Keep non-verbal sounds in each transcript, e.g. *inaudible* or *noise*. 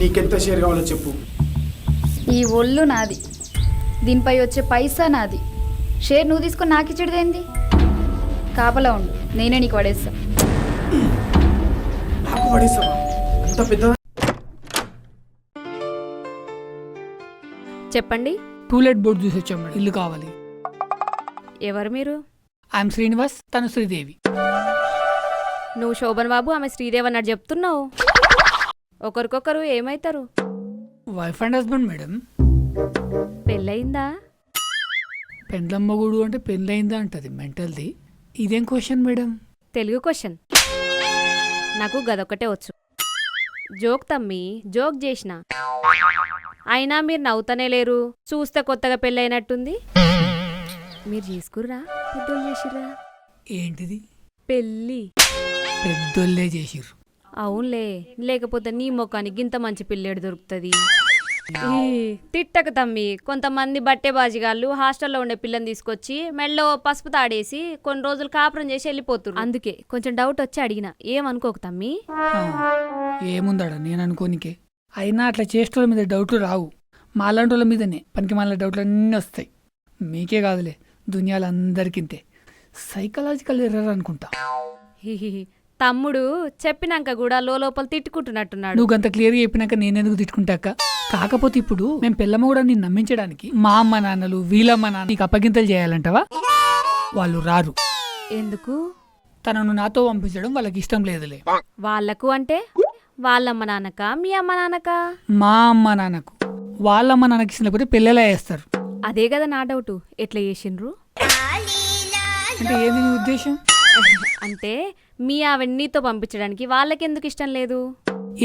నీకెంత షేర్ కావాలో చెప్పు. ఈ ఒళ్ళు నాది. దీనిపై వచ్చే పైసా నాది. షేర్ నువ్వు తీసుకొని నాకు ఇచ్చేదేంది కాపలా ఉండు. నేనే నీకు పడేస్తా. నాకు పడేస్తావా? అంత పెద్ద చెప్పండి. టూలెట్ బోర్డు చూసి వచ్చాం మేడం. ఇల్లు కావాలి. ఎవరు మీరు? ఐఎమ్ శ్రీనివాస్ తను శ్రీదేవి. నువ్వు శోభన్ బాబు ఆమె శ్రీదేవి అన్నట్టు చెప్తున్నావు. ఒకరికొకరు ఏమైతారు? వైఫ్ అండ్ హస్బెండ్ మేడం పెళ్ళయిందా? పెండ్లమ్మగుడు అంటే పెళ్ళయిందా అంటది మెంటల్ది. ఇదేం క్వశ్చన్ మేడం తెలుగు క్వశ్చన్ నాకు గదొక్కటే వచ్చు. జోక్ తమ్మి జోక్ చేసిన. అయినా మీరు నవ్వుతనే లేరు చూస్తే కొత్తగా పెళ్ళైనట్టుంది మీరు చేసుకుర్రా? పెద్దోళ్ళు చేసిర్రా? ఏంటిది? పెళ్ళి. పెద్దోళ్ళే చేసిర్రు. అవునులే లేకపోతే నీ మొఖానికి గింత మంచి పిల్లేడు దొరుకుతుంది. తిట్టక తమ్మి కొంతమంది బట్టే బాజిగాళ్ళు హాస్టల్లో ఉండే పిల్లని తీసుకొచ్చి మెళ్ళో పసుపు తాడేసి కొన్ని రోజులు కాపురం చేసి వెళ్ళిపోతురు అందుకే కొంచెం డౌట్ వచ్చి అడిగిన ఏమనుకోక తమ్మి? ఆ, ఏముందాడ నేను అనుకోనికే అయినా అట్లా చేష్టల మీద డౌట్లు రావు. మాలాంటి వాళ్ళ మీదనే పనికి మాల డౌట్లు అన్నీ వస్తాయి. మీకే కాదులే దునియాలు అందరికింతే సైకలాజికల్ ఎర్రర్ అనుకుంటా. తమ్ముడు చెప్పినాక కూడా లోపల తిట్టుకుంటున్నట్టున్నాడు. నువ్వు అంత క్లియర్గా చెప్పినాక నేనెందుకు తిట్టుకుంటాక? కాకపోతే ఇప్పుడు మేము పిల్లమ్మ కూడా నిన్ను నమ్మించడానికి మా అమ్మ నాన్నలు వీళ్ళమ్మ నాన్న నీకు అప్పగింతలు చేయాలంటవా? వాళ్ళు రారు. ఎందుకు? తనను నాతో పంపించడం వాళ్ళకి ఇష్టం లేదులే. వాళ్ళకు అంటే? వాళ్ళమ్మ నాన్నక మీ అమ్మ నాన్నక? మా అమ్మ నాన్నకు. వాళ్ళమ్మ నాన్నకి ఇష్టం లేకపోతే పిల్లలే వేస్తారు అదే కదా నా డౌటు. ఎట్లా చేసిండ్రు? అంటే ఏంది నీ ఉద్దేశం? అంటే మీ ఆవిడ నీతో పంపించడానికి వాళ్ళకెందుకు ఇష్టం లేదు?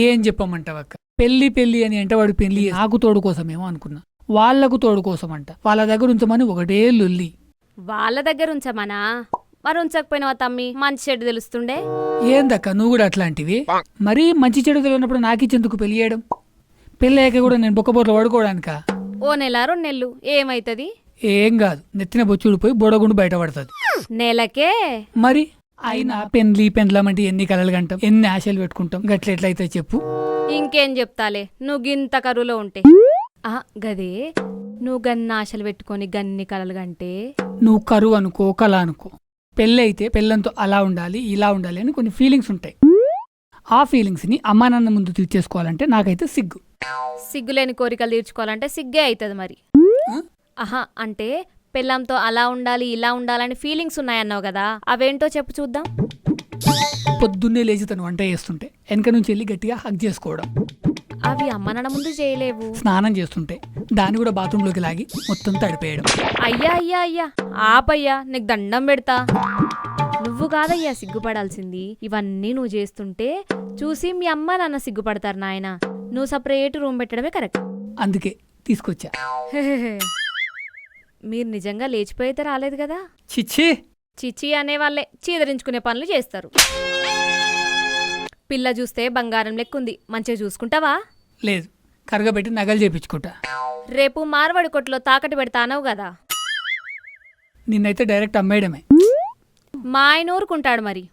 ఏం చెప్పమంటావక్క పెళ్ళి పెళ్ళి అని అంటే వాడు పెళ్ళి నాకు తోడు కోసమేమో అనుకున్నా. వాళ్ళకు తోడు కోసం అంట వాళ్ళ దగ్గర ఉంచమని ఒకటే లొల్లి. వాళ్ళ దగ్గర ఉంచమనా? మరి ఉంచకపోయినావా తమ్మి? మంచి చెడు తెలుస్తుండే. ఏందక్క నువ్వు కూడా అట్లాంటివి? మరీ మంచి చెడు తెలియనప్పుడు నాకిచ్చేందుకు పెళ్ళి చేయడం? పెళ్ళి అయ్యాక కూడా నేను బొక్కబోర్లు వాడుకోవడానికా ఓ నెల రెండు నెలలు. ఏమైతుంది? ఏం కాదు. నెత్తిన బొచ్చుడిపోయి బొడగుండు బయటపడుతుంది నెలకే? మరి? అయినా పెన్లి పెండ్లమంటే ఎన్ని కలలు కంటాం ఎన్ని ఆశలు పెట్టుకుంటాం. గట్ల ఎట్లయితే చెప్పు. ఇంకేం చెప్తాలే? నువ్వు గింత కరువులో ఉంటే. ఆ గదే. నువ్వు గన్ని ఆశలు పెట్టుకొని గన్ని కలలు కంటే. నువ్వు కరువు అనుకో కళ అనుకో. పెళ్ళి అయితే పెళ్ళంతో అలా ఉండాలి ఇలా ఉండాలి అని కొన్ని ఫీలింగ్స్ ఉంటాయి. ఆ ఫీలింగ్స్ని అమ్మా నాన్న ముందు తీర్చేసుకోవాలంటే నాకైతే సిగ్గు. సిగ్గులేని కోరికలు తీర్చుకోవాలంటే సిగ్గే అవుతుంది మరి? ఆహా అంటే పెళ్ళంతో అలా ఉండాలి ఇలా ఉండాలని ఫీలింగ్స్ ఉన్నాయన్నావు కదా. అవేంటో చెప్పు చూద్దాం. పొద్దున్నే లేచి తను వంట చేస్తుంటే వెనక నుంచి వెళ్ళి గట్టిగా హక్ చేసుకోవడం. అవి అమ్మ నాన్న ముందు చేయలేవు. స్నానం చేస్తుంటే దాన్ని కూడా బాత్రూంలోకి లాగి మొత్తం తడిపేయడం. అయ్యా అయ్యా అయ్యా ఆపయ్యా నీకు దండం పెడతా. నువ్వు కాదయ్యా సిగ్గుపడాల్సింది. ఇవన్నీ నువ్వు చేస్తుంటే చూసి మీ అమ్మ నాన్న సిగ్గుపడతారు నాయన. నువ్వు సపరేట్ రూమ్ పెట్టడమే కరెక్ట్ అందుకే తీసుకొచ్చా. *laughs* మీరు నిజంగా లేచిపోయితే రాలేదు కదా? చిచ్చి. చిచి అనేవాళ్ళే చీదరించుకునే పనులు చేస్తారు. పిల్ల చూస్తే బంగారం లెక్కుంది. మంచిగా చూసుకుంటావా? లేదు. కరగబెట్టి నగలు చేపించుకుంటా. రేపు మార్వాడి కొట్లో తాకట్టు పెడతానవు కదా? నిన్నైతే డైరెక్ట్ అమ్మేయడమే. మా ఆయన ఊరుకుంటాడు మరి.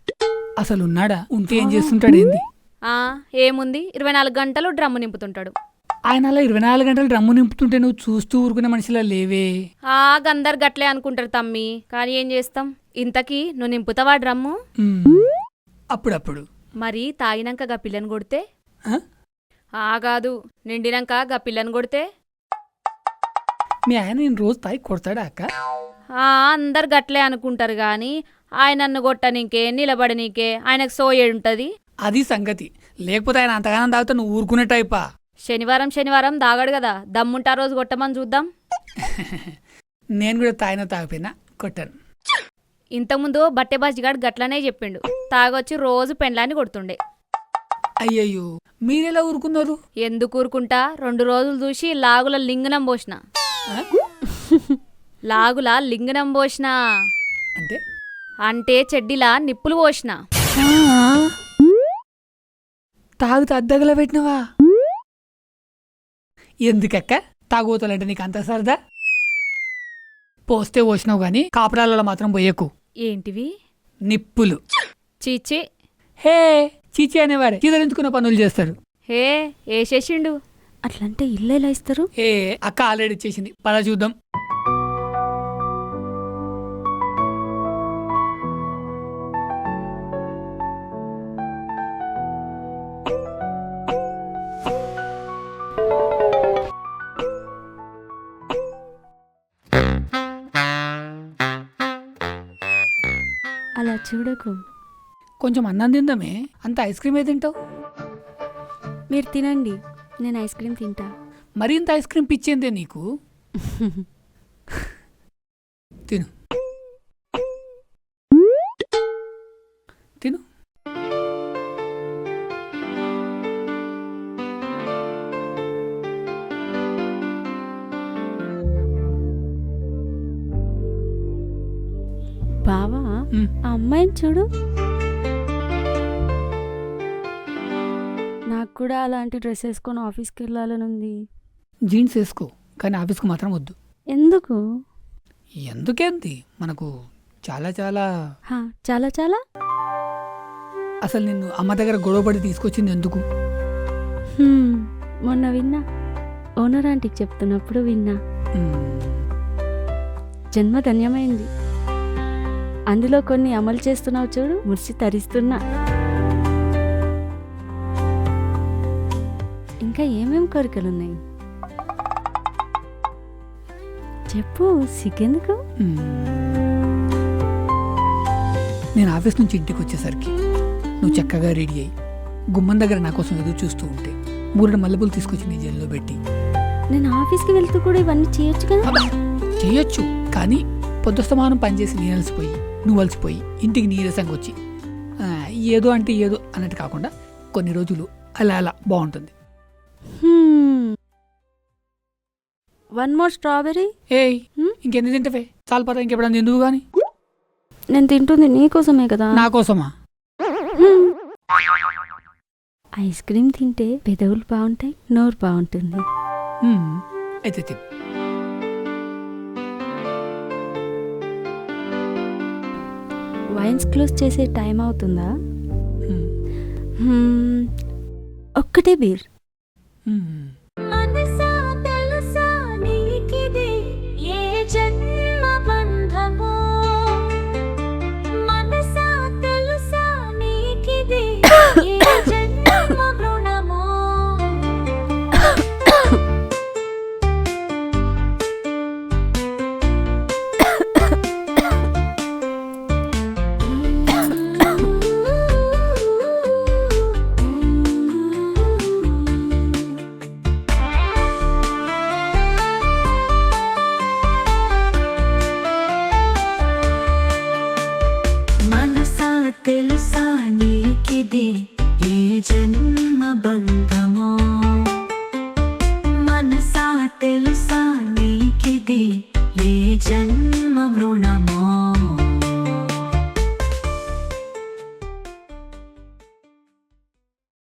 అసలు ఉన్నాడా? ఉంటే ఏం చేస్తుంటాడు ఏంది ఆ ఏముంది? ఇరవై నాలుగు గంటలు డ్రమ్ము నింపుతుంటాడు. ఆయన అలా ఇరవై నాలుగు గంటలు డ్రమ్ము నింపుతుంటే నువ్వు చూస్తూ ఊరుకునే మనిషిలా లేవే. ఆ గందరు గట్లే అనుకుంటారు తమ్మి. కానీ ఏం చేస్తాం? ఇంతకీ నువ్వు నింపుతావా డ్రమ్ము? మ్మ్. అప్పుడప్పుడు. మరి తాగినాక గా పిల్లని కొడితే? ఆ? కాదు నిండినాక గా పిల్లని కొడితే? మీ ఆయన నేను రోజు తాగి కొడతాడా అక్క? ఆ అందరు గట్లే అనుకుంటారు గాని ఆయన నన్ను కొట్టనీకే నిలబడనీకే ఆయనకు సోయేడుంటది. అది సంగతి. లేకపోతే ఆయన అంతగానం తాగితే నువ్వు ఊరుకునే టైపా? శనివారం శనివారం దాగాడు కదా. దమ్ముంటా రోజు కొట్టమని చూద్దాం. *laughs* నేను కూడా తాగిన తాగిపోయినా కొట్టాను. ఇంతకుముందు బట్టె బాజిగాడు గట్లనే చెప్పిండు. తాగొచ్చి రోజు పెండ్లాన్ని కొడుతుండే. అయ్యయ్యో మీరెలా ఊరుకున్నారు? ఎందుకు ఊరుకుంటా? రెండు రోజులు చూసి లాగుల లింగనం పోసిన? *laughs* లాగుల లింగనం పోసిన. అంటే? అంటే చెడ్డిలా నిప్పులు పోసిన. తాగుతూ అద్దగల పెట్టినవా? ఎందుకక్క? తాగుతలంటే నీకు అంత సరదా? పోస్తే పోసినావు గాని కాపురాలలో మాత్రం పోయకు. ఏంటివి? నిప్పులు. చీచి. హే చీచి అనేవారే చీదరించుకున్న పనులు చేస్తారు. హే వేసేసిండు అట్లంటే ఇల్లు ఎలా ఇస్తారు? ఏ అక్క ఆల్రెడీ ఇచ్చేసింది. పద చూద్దాం. చూడకు. కొంచెం అన్నం తిందామే. అంత ఐస్ క్రీమ్ ఏ తింటావు? మీరు తినండి నేను ఐస్ క్రీమ్ తింటా. మరి ఇంత ఐస్ క్రీమ్ పిచ్చేందే నీకు? *laughs* తిను. తిను. అమ్మాయిని చూడు. నాకు కూడా అలాంటి డ్రెస్ వేసుకొని ఆఫీస్కి వెళ్ళాలని ఉంది. జీన్స్ వేసుకో కానీ ఆఫీస్కి మాత్రం వద్దు. ఎందుకు? ఎందుకేంది మనకు చాలా చాలా హా, చాలా చాలా? అసలు నిన్ను అమ్మ దగ్గర గొడవపడి తీసుకొచ్చింది ఎందుకు? హ్మ్, మొన్న విన్నా. ఓనర్ ఆంటీకి చెప్తున్నప్పుడు విన్నా. మ్మ్. జన్మ ధన్యమైంది అందులో కొన్ని అమలు చేస్తున్నావు చూడు మురిసి తరిస్తున్నా. ఇంకా ఏమేం కోరికలున్నాయి? చెప్పు సిగ్గెందుకు. నేను ఆఫీస్ నుంచి ఇంటికి వచ్చేసరికి నువ్వు చక్కగా రెడీ అయ్యి గుమ్మం దగ్గర నా కోసం ఎదురు చూస్తూ ఉంటే మూడు మల్లెపూలు తీసుకొచ్చి నీ జైల్లో పెట్టి. నేను ఆఫీస్కి వెళ్తూ కూడా ఇవన్నీ చేయొచ్చు కదా? చేయొచ్చు కానీ పొద్దుస్తమానం పనిచేసి నేను అలసిపోయి నువ్వు అలసిపోయి ఇంటికి నీరసంగా వచ్చి ఏదో అంటే ఏదో అన్నట్టు కాకుండా కొన్ని రోజులు అలా అలా బాగుంటుంది. వన్ మోర్ స్ట్రాబెరీ ఏయ్ హ్మ్? ఇంకెందుకు తింటవే? చాలు పద ఇంకెప్పుడన్నా ఎందుకు కానీ నేను తింటుంది నీకోసమే కదా? నా కోసమా. ఐస్ క్రీమ్ తింటే పెదవులు బాగుంటాయి నోరు బాగుంటుంది. అయితే తిను. వైన్స్ క్లోజ్ చేసే టైం అవుతుందా? ఒక్కటే బీర్ జన్మ బంధ